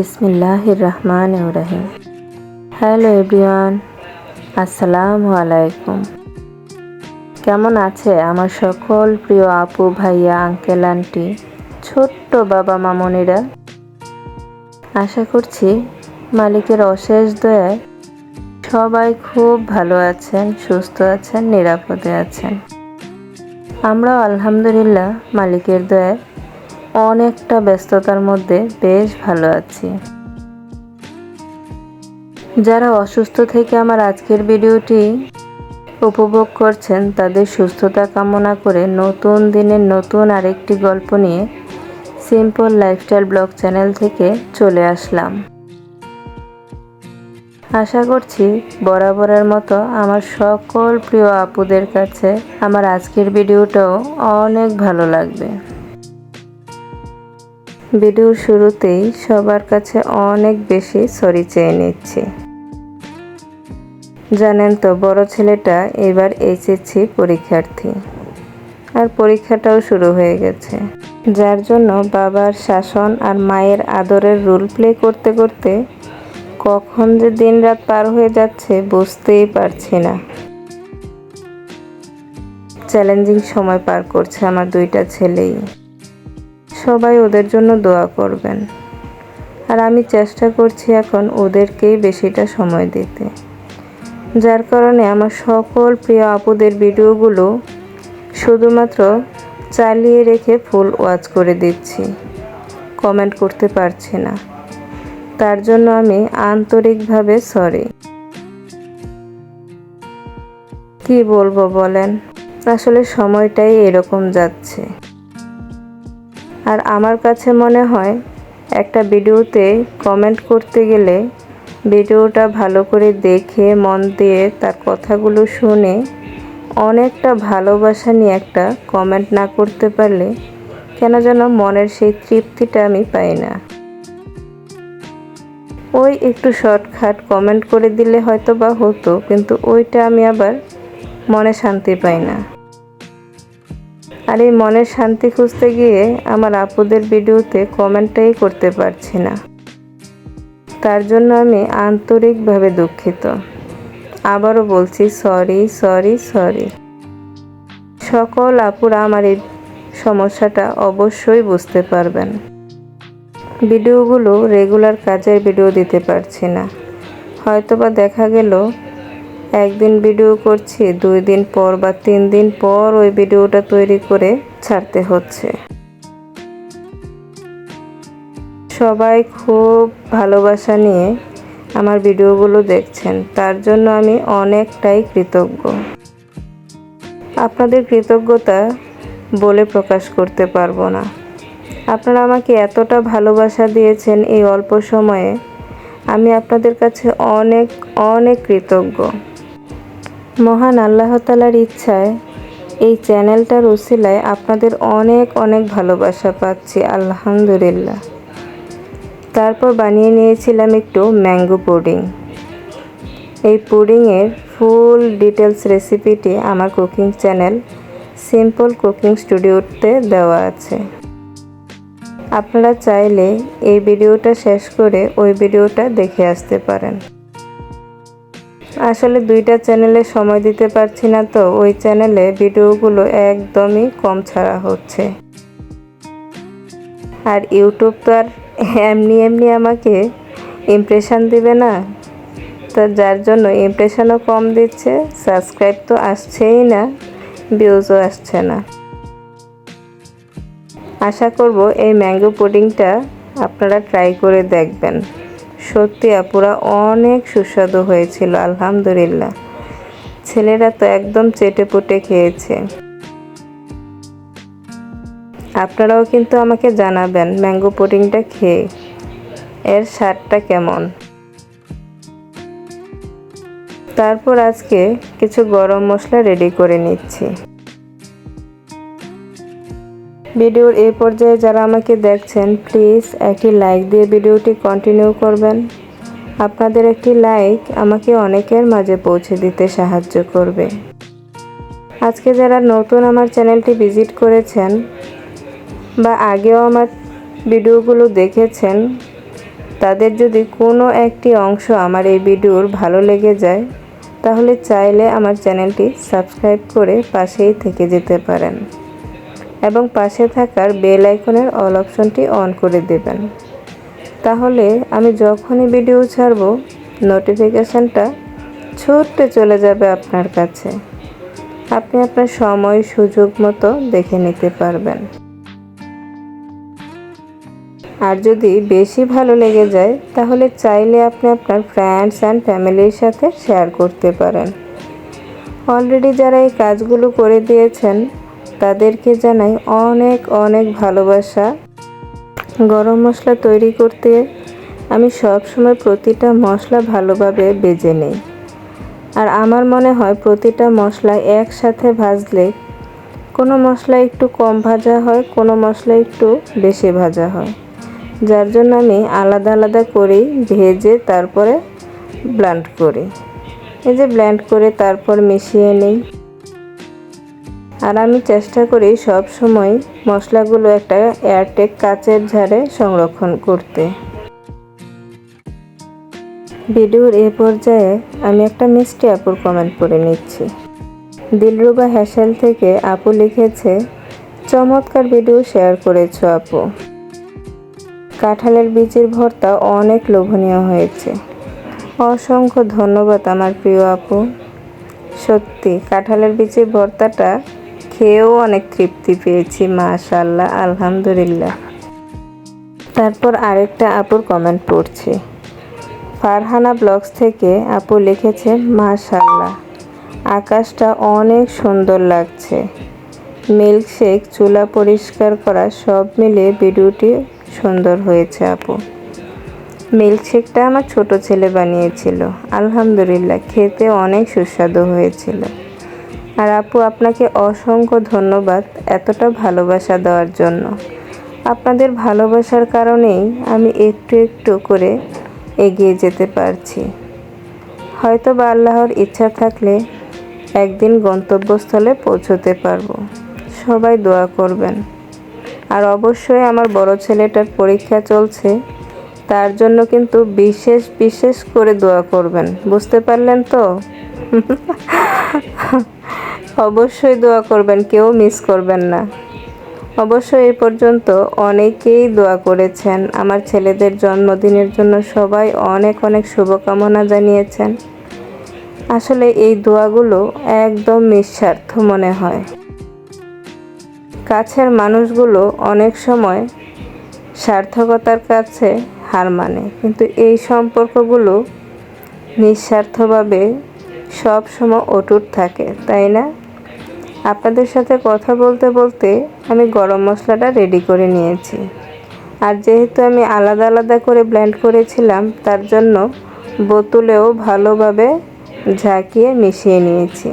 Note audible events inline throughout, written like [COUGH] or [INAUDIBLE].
বিসমিল্লাহ রহমান রাহিম hello everyone, আসসালামু আলাইকুম। কেমন আছে আমার সকল প্রিয় আপু, ভাইয়া, আঙ্কেল, আন্টি, ছোট্ট বাবা মামনিরা? আশা করছি মালিকের অশেষ দয়ায় সবাই খুব ভালো আছেন, সুস্থ আছেন, নিরাপদে আছেন। আমরাও আলহামদুলিল্লাহ মালিকের দয়ায় অনেকটা ব্যস্ততার মধ্যে বেশ ভালো আছি। যারা অসুস্থ থেকে আমার আজকের ভিডিওটি উপভোগ করছেন, তাদের সুস্থতা কামনা করে নতুন দিনের নতুন আরেকটি গল্প নিয়ে সিম্পল লাইফস্টাইল ব্লগ চ্যানেল থেকে চলে আসলাম। আশা করছি বরাবরের মতো আমার সকল প্রিয় আপুদের কাছে আমার আজকের ভিডিওটাও অনেক ভালো লাগবে। ভিডিওর শুরুতেই সবার কাছে অনেক বেশি সরি চেয়ে নিচ্ছি। জানেন তো, বড় ছেলেটা এবার এইচএসসি পরীক্ষার্থী। আর পরীক্ষাটাও শুরু হয়ে গেছে। যার জন্য বাবার শাসন আর মায়ের আদরের রোল প্লে করতে করতে কখন যে দিন রাত পার হয়ে যাচ্ছে বুঝতেই পারছি না। চ্যালেঞ্জিং সময় পার করছে আমার দুইটা ছেলেই। সবাই ওদের জন্য দোয়া করবেন। আর আমি চেষ্টা করছি এখন ওদেরকেই বেশিটা সময় দিতে। যার কারণে আমার সকল প্রিয় আপুদের ভিডিওগুলো শুধুমাত্র চালিয়ে রেখে ফুল ওয়াচ করে দিচ্ছি। কমেন্ট করতে পারছি না। তার জন্য আমি আন্তরিকভাবে সরি। কি বলব বলেন? আসলে সময়টাই এরকম যাচ্ছে। আর আমার কাছে মনে হয় একটা ভিডিওতে কমেন্ট করতে গেলে ভিডিওটা ভালো করে দেখে, মন দিয়ে তার কথাগুলো শুনে অনেকটা ভালোবাসা নিয়ে একটা কমেন্ট না করতে পারলে কেন যেন মনের সেই তৃপ্তিটা আমি পাই না। ওই একটু শর্টখাট কমেন্ট করে দিলে হয়তো বা হতো, কিন্তু ওইটা আমি আবার মনে শান্তি পাই না। আর এই মনের শান্তি খুঁজতে গিয়ে আমার আপুদের ভিডিওতে কমেন্টটাই করতে পারছি না। তার জন্য আমি আন্তরিকভাবে দুঃখিত। আবারও বলছি, সরি সরি সরি। সকল আপুরা আমার এই সমস্যাটা অবশ্যই বুঝতে পারবেন। ভিডিওগুলো রেগুলার কাজের ভিডিও দিতে পারছি না। হয়তোবা দেখা গেল একদিন ভিডিও করছি, দুই দিন পর বা তিন দিন পর ওই ভিডিওটা তৈরি করে ছাড়তে হচ্ছে। সবাই খুব ভালোবাসা নিয়ে আমার ভিডিওগুলো দেখছেন, তার জন্য আমি অনেকটাই কৃতজ্ঞ। আপনাদের কৃতজ্ঞতা বলে প্রকাশ করতে পারব না। আপনারা আমাকে এতটা ভালোবাসা দিয়েছেন এই অল্প সময়ে, আমি আপনাদের কাছে অনেক অনেক কৃতজ্ঞ। মহান আল্লাহ তালার ইচ্ছায় এই চ্যানেলটার উসিলায় আপনাদের অনেক অনেক ভালোবাসা পাচ্ছি, আলহামদুলিল্লাহ। তারপর বানিয়ে নিয়েছিলাম একটু ম্যাঙ্গো পুডিং। এই পুডিংয়ের ফুল ডিটেলস রেসিপিটি আমার কুকিং চ্যানেল সিম্পল কুকিং স্টুডিওতে দেওয়া আছে। আপনারা চাইলে এই ভিডিওটা শেষ করে ওই ভিডিওটা দেখে আসতে পারেন। আসলে দুইটা চ্যানেলে সময় দিতে পারছি না তো, ওই চ্যানেলে ভিডিওগুলো একদমই কম ছাড়া হচ্ছে। আর ইউটিউব তো আর এমনি এমনি আমাকে ইমপ্রেশন দিবে না। তো যার জন্য ইমপ্রেশনও কম দিচ্ছে সাবস্ক্রাইব তো আসছেই না ভিউজও আসছে না। আশা করব এই ম্যাঙ্গো পুডিংটা আপনারা ট্রাই করে দেখবেন। সত্যি আপুরা, অনেক সুস্বাদু হয়েছিল, আলহামদুলিল্লাহ। ছেলেরা তো একদম চেটে পুটে খেয়েছে। আপনারাও কিন্তু আমাকে জানাবেন ম্যাঙ্গো পুডিংটা খেয়ে, এর স্বাদটা কেমন। তারপর আজকে কিছু গরম মশলা রেডি করে নিচ্ছি। ভিডিওর এই পর্যায়ে যারা আমাকে দেখছেন প্লিজ একটি লাইক দিয়ে ভিডিওটি কন্টিনিউ করবেন। আপনাদের একটি লাইক আমাকে অনেকের মাঝে পৌঁছে দিতে সাহায্য করবে। আজকে যারা নতুন আমার চ্যানেলটি ভিজিট করেছেন বা আগেও আমার ভিডিওগুলো দেখেছেন, তাদের যদি কোনো একটি অংশ আমার এই ভিডিওর ভালো লেগে যায়, তাহলে চাইলে আমার চ্যানেলটি সাবস্ক্রাইব করে পাশেই থেকে যেতে পারেন। এবং পাশে থাকার বেল আইকনের অল অপশনটি অন করে দেবেন। তাহলে আমি যখনই ভিডিও ছাড়ব, নোটিফিকেশানটা ছুটতে চলে যাবে আপনার কাছে। আপনি আপনার সময়, সুযোগ মতো দেখে নিতে পারবেন। আর যদি বেশি ভালো লেগে যায়, তাহলে চাইলে আপনি আপনার ফ্রেন্ডস অ্যান্ড ফ্যামিলির সাথে শেয়ার করতে পারেন। অলরেডি যারা এই কাজগুলো করে দিয়েছেন তাদেরকে জানাই অনেক অনেক ভালোবাসা। গরম মশলা তৈরি করতে আমি সব সময় প্রতিটা মশলা ভালোভাবে বেজে নিই। আর আমার মনে হয় প্রতিটা মশলা একসাথে ভাজলে কোনো মশলা একটু কম ভাজা হয়, কোনো মশলা একটু বেশি ভাজা হয়। যার জন্য আমি আলাদা আলাদা করেই ভেজে তারপরে ব্লান্ড করি। এই যে ব্ল্যান্ড করে তারপর মিশিয়ে নিই। আর আমি চেষ্টা করি সব সময় মশলাগুলো একটা এয়ারটেক কাচের ঝাড়ে সংরক্ষণ করতে। ভিডিওর এ পর্যায়ে আমি একটা মিষ্টি আপুর কমেন্ট করে নিচ্ছি। দিলরুবা হ্যাসেল থেকে আপু লিখেছে, চমৎকার ভিডিও শেয়ার করেছ আপু। কাঁঠালের বীজের ভর্তা অনেক লোভনীয় হয়েছে। অসংখ্য ধন্যবাদ আমার প্রিয় আপু। সত্যি, কাঁঠালের বীজের ভর্তাটা খেয়েও অনেক তৃপ্তি পেয়েছি মাশাল্লাহ আলহামদুলিল্লাহ। তারপর আরেকটা আপুর কমেন্ট পড়ছি। ফারহানা ব্লগস থেকে আপু লিখেছে মাশাল্লাহ আকাশটা অনেক সুন্দর লাগছে। মিল্কশেক, চুলা পরিষ্কার করা, সব মিলে ভিডিওটি সুন্দর হয়েছে আপু। মিল্কশেকটা আমার ছোট ছেলে বানিয়েছিল। আলহামদুলিল্লাহ, খেতে অনেক সুস্বাদু হয়েছিল। আর আপু, আপনাকে অসংখ্য ধন্যবাদ এতটা ভালোবাসা দেওয়ার জন্য। আপনাদের ভালোবাসার কারণেই আমি একটু একটু করে এগিয়ে যেতে পারছি। হয়তো বা আল্লাহর ইচ্ছা থাকলে একদিন গন্তব্যস্থলে পৌঁছতে পারব। সবাই দোয়া করবেন। আর অবশ্যই আমার বড় ছেলেটার পরীক্ষা চলছে, তার জন্য কিন্তু বিশেষ বিশেষ করে দোয়া করবেন। বুঝতে পারলেন তো? [LAUGHS] অবশ্যই দোয়া করবেন, কেউ মিস করবেন না। অবশ্য এই পর্যন্ত অনেকেই দোয়া করেছেন। আমার ছেলেদের জন্মদিনের জন্য সবাই অনেক অনেক শুভকামনা জানিয়েছেন। আসলে এই দোয়াগুলো একদম নিঃস্বার্থ মনে হয়। কাছের মানুষগুলো অনেক সময় সার্থকতার কাছে হার মানে কিন্তু এই সম্পর্কগুলো নিঃস্বার্থভাবে সব সময় অটুট থাকে, তাই না? আপনাদের সাথে কথা বলতে বলতে আমি গরম মশলাটা রেডি করে নিয়েছি। আর যেহেতু আমি আলাদা আলাদা করে ব্লেন্ড করেছিলাম, তার জন্য বোতলেও ভালোভাবে ঝাঁকিয়ে মিশিয়ে নিয়েছি।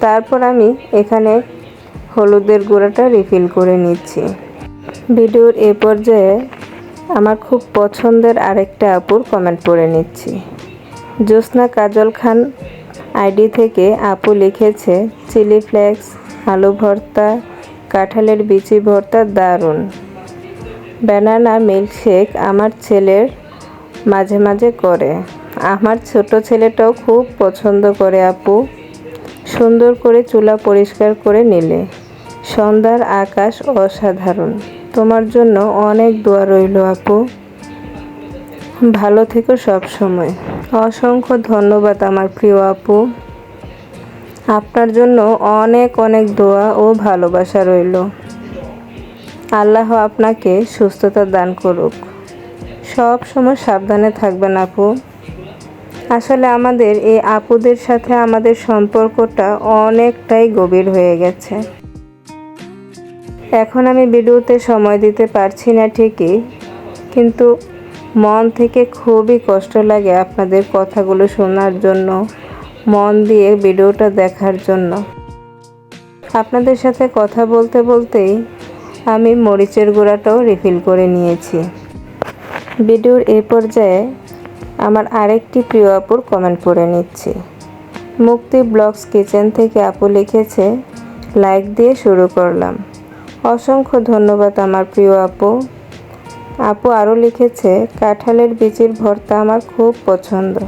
তারপর আমি এখানে হলুদের গুঁড়াটা রিফিল করে নিচ্ছি। ভিডিওর এ পর্যায়ে আমার খুব পছন্দের আরেকটা আপুর কমেন্ট পড়ে নিচ্ছি। জ্যোৎস্না কাজল খান আইডি থেকে আপু লিখেছে, চিলি ফ্লেক্স, আলু ভর্তা, কাঁঠালের বিচি ভর্তা দারুণ। ব্যানানা মিল্কশেক আমার ছেলের মাঝে মাঝে করে। আমার ছোট ছেলেটাও খুব পছন্দ করে আপু। সুন্দর করে চুলা পরিষ্কার করে নিলে। সন্ধ্যার আকাশ অসাধারণ। তোমার জন্য অনেক দোয়া রইল আপু। ভালো থেকো সব সময়। অসংখ্য ধন্যবাদ আমার প্রিয় আপু। আপনার জন্য অনেক অনেক দোয়া ও ভালোবাসা রইল। আল্লাহ আপনাকে সুস্থতা দান করুক। সব সময় সাবধানে থাকবেন আপু। আসলে আমাদের এই আপুদের সাথে আমাদের সম্পর্কটা অনেকটাই গভীর হয়ে গেছে। এখন আমি ভিডিওতে সময় দিতে পারছি না ঠিকই, কিন্তু মন থেকে খুবই কষ্ট লাগে আপনাদের কথাগুলো শোনার জন্য, মন দিয়ে ভিডিওটা দেখার জন্য। আপনাদের সাথে কথা বলতে বলতেই আমি মরিচের গুঁড়াটাও রিফিল করে নিয়েছি। ভিডিওর এ পর্যায়ে আমার আরেকটি প্রিয় আপুর কমেন্ট করে নিচ্ছি। মুক্তি ব্লগস কিচেন থেকে আপু লিখেছে, লাইক দিয়ে শুরু করলাম। অসংখ্য ধন্যবাদ আমার প্রিয় আপু। আপু আরও লিখেছে, কাঁঠালের বীজের ভর্তা আমার খুব পছন্দ।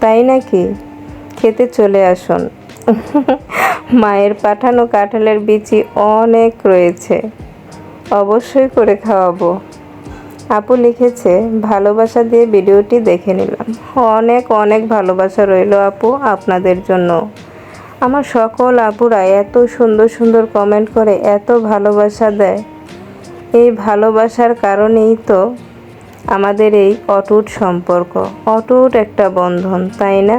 তাই নাকি? খেতে চলে আসুন। [LAUGHS] মায়ের পাঠানো কাঁঠালের বিচি অনেক রয়েছে। অবশ্যই করে খাওয়াবো। আপু লিখেছে, ভালোবাসা দিয়ে ভিডিওটি দেখে নিলাম। অনেক অনেক ভালোবাসা রইল আপু আপনাদের জন্য। আমার সকল আপুরা এত সুন্দর সুন্দর কমেন্ট করে এত ভালোবাসা দেয়। এই ভালোবাসার কারণেই তো আমাদের এই অটুট সম্পর্ক। অটুট একটা বন্ধন, তাই না?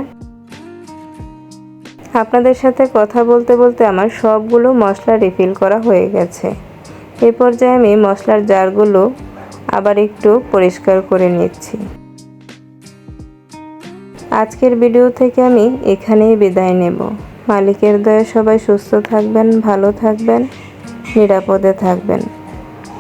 আপনাদের সাথে কথা বলতে বলতে আমার সবগুলো মশলা রিফিল করা হয়ে গেছে। এ পর্যায়ে আমি মশলার জারগুলো আবার একটু পরিষ্কার করে নিচ্ছি। আজকের ভিডিও থেকে আমি এখানেই বিদায় নেব। মালিকের দয়ে সবাই সুস্থ থাকবেন, ভালো থাকবেন, নিরাপদে থাকবেন।